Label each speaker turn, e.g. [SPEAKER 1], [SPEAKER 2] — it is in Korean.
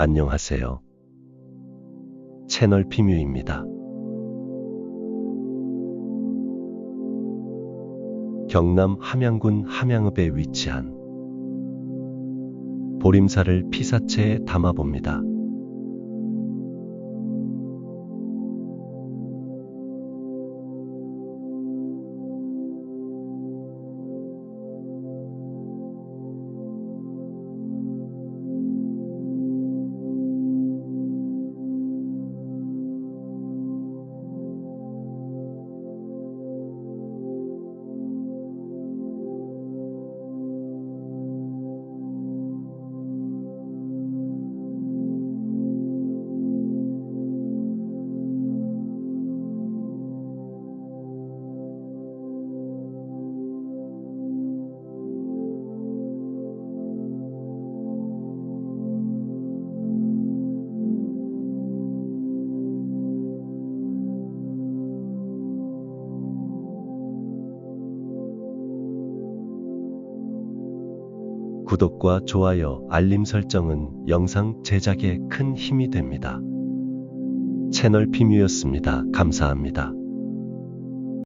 [SPEAKER 1] 안녕하세요. 채널 피뮤입니다. 경남 함양군 함양읍에 위치한 보림사를 피사체에 담아봅니다. 구독과 좋아요, 알림 설정은 영상 제작에 큰 힘이 됩니다. 채널 피뮤였습니다. 감사합니다.